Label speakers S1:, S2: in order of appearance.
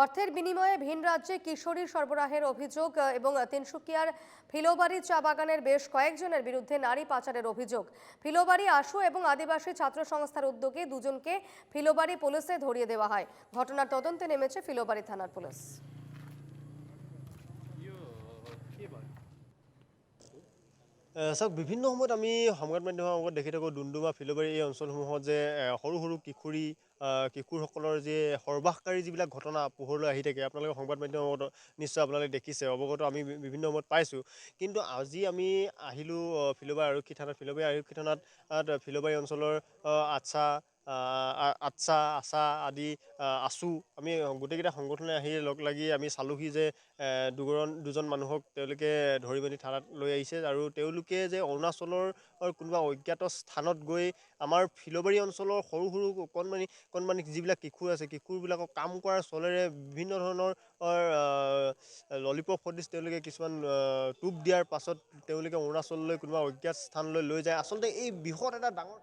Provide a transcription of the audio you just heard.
S1: অর্থের বিনিময়ে ভিন রাজ্যে কিশোরী সরবরাহের অভিযোগ এবং তিনসুকিয়ার ফিলোবাড়ি চা বাগানের বেশ কয়েকজনের বিরুদ্ধে নারী পাচারের অভিযোগ। ফিলোবাড়ি আশু এবং আদিবাসী ছাত্র সংস্থার উদ্যোগে দুজনকে ফিলোবাড়ি পুলিশে ধরিয়ে দেওয়া হয়। ঘটনার তদন্তে নেমেছে ফিলোবাড়ি থানার পুলিশ।
S2: চাওক বিভিন্ন সময়ত আমি সংবাদ মাধ্যমৰ আগত দেখি থাকোঁ ডুমডুমা ফিলবাৰী এই অঞ্চলসমূহত যে সৰু সৰু কিশোৰী কিশোৰসকলৰ যে সৰ্বাসকাৰী যিবিলাক ঘটনা পোহৰলৈ আহি থাকে আপোনালোকে সংবাদ মাধ্যমৰ আগত নিশ্চয় আপোনালোকে দেখিছে অৱগত আমি বিভিন্ন সময়ত পাইছোঁ। কিন্তু আজি আমি আহিলোঁ ফিলবাৰী আৰক্ষী থানাত ফিলবাৰী আৰক্ষী থানাত ফিলবাৰী অঞ্চলৰ আচ্ছা আচ্ছা আছা আদি আছু। আমি গোটেইকেইটা সংগঠনে আহি লগ লাগি আমি চালোঁহি যে এ, দুজন মানুহক তেওঁলোকে ধৰি মেলি থানাত লৈ আহিছে আৰু তেওঁলোকে যে অৰুণাচলৰ কোনোবা অজ্ঞাত স্থানত গৈ আমাৰ ফিলবাৰী অঞ্চলৰ সৰু সৰু কণমানি কণমানি যিবিলাক কিশোৰ আছে কিশোৰবিলাকক কাম কৰাৰ চলেৰে বিভিন্ন ধৰণৰ ললিপপ সদৃশ তেওঁলোকে কিছুমান টোপ দিয়াৰ পাছত তেওঁলোকে অৰুণাচললৈ কোনোবা অজ্ঞাত স্থানলৈ লৈ যায়। আচলতে এই বৃহৎ এটা ডাঙৰ